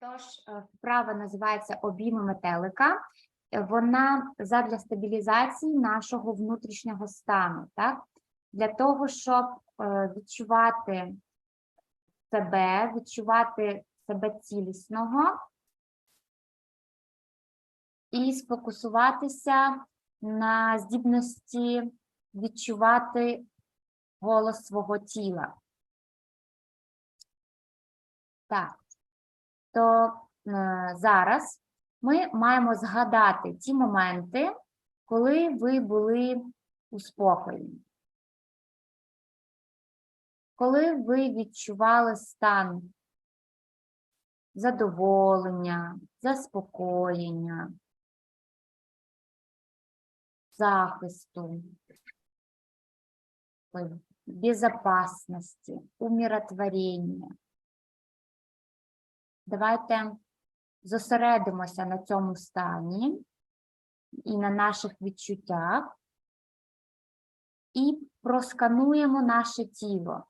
Тож е, вправа називається обійми метелика. Вона задля стабілізації нашого внутрішнього стану, так? Для того, щоб е, відчувати себе, відчувати себе цілісного і сфокусуватися на здібності відчувати голос свого тіла. Так, то е, зараз ми маємо згадати ті моменти, коли ви були у спокої. Коли ви відчували стан задоволення, заспокоєння, захисту, ой, безопасности, умиротворення. Давайте зосередимося на цьому стані і на наших відчуттях і проскануємо наше тіло.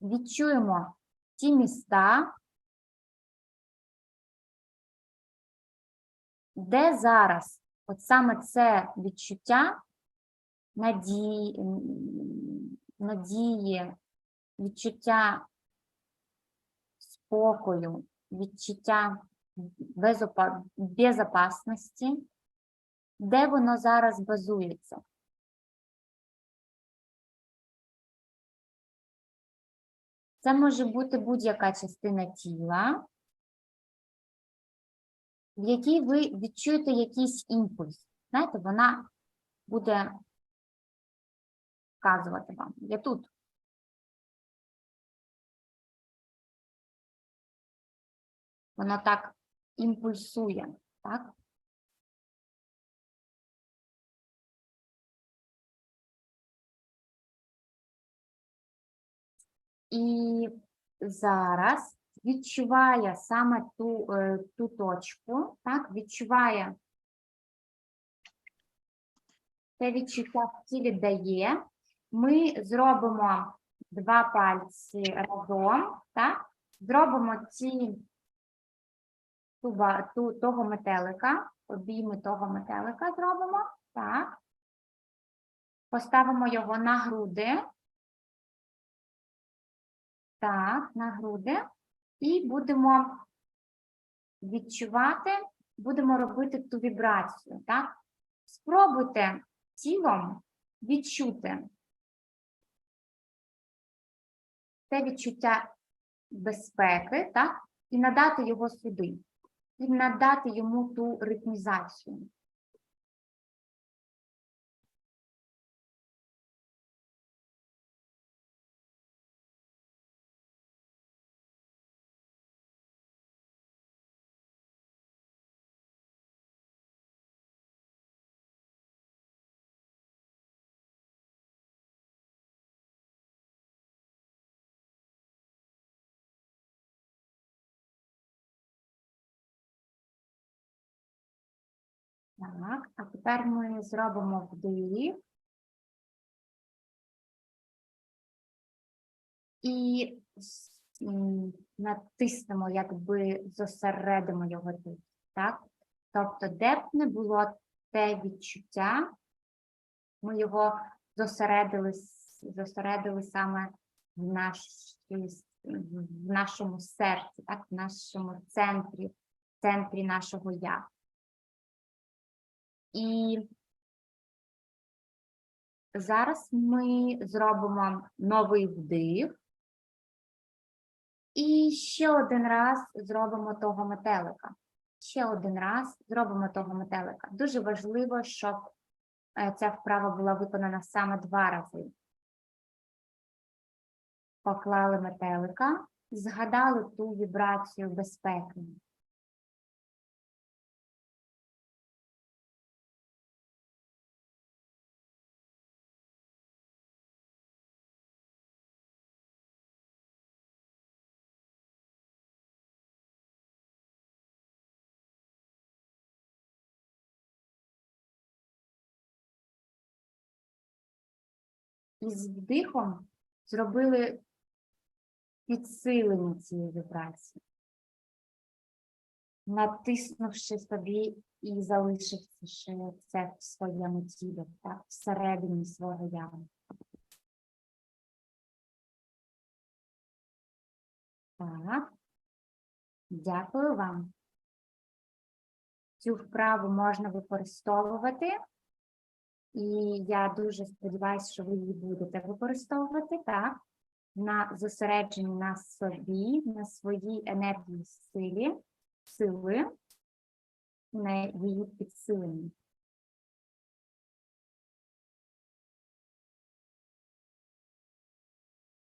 Відчуємо ті міста, де зараз от саме це відчуття надії, надії, відчуття спокою, відчуття безопа- безопасності, де воно зараз базується. Це може бути будь-яка частина тіла, в якій ви відчуєте якийсь імпульс. Знаєте, вона буде вказувати вам. Я тут. Воно так імпульсує, так? І зараз відчуває саме ту, е, ту точку, так, відчуває це відчуття в тілі дає. Ми зробимо два пальці разом, так? Зробимо ці ту, того метелика, обійми того метелика зробимо, так. Поставимо його на груди. Так, на груди. І будемо відчувати, будемо робити ту вібрацію, так? Спробуйте тілом відчути це відчуття безпеки, так? І надати його сюди. І надати йому ту ритмізацію. Так, а тепер ми зробимо вдих. І натиснемо, якби зосередимо його тут. Так? Тобто, де б не було те відчуття, ми його зосередили, зосередили саме в, нашій, в нашому серці, так? в нашому центрі, центрі нашого я. І зараз ми зробимо новий вдих. І ще один раз зробимо того метелика. Ще один раз зробимо того метелика. Дуже важливо, щоб е, ця вправа була виконана саме два рази. Поклали метелика згадали ту вібрацію безпеки. І з вдихом зробили підсилення цієї вібрації. натиснувши собі і залишивши це в своєму тілі, так, всередині свого я. Так. Дякую вам. Цю вправу можна використовувати, і я дуже сподіваюся, що ви її будете використовувати так, на зосередженні на собі, на своїй енергії силі, сили, на її підсиленні.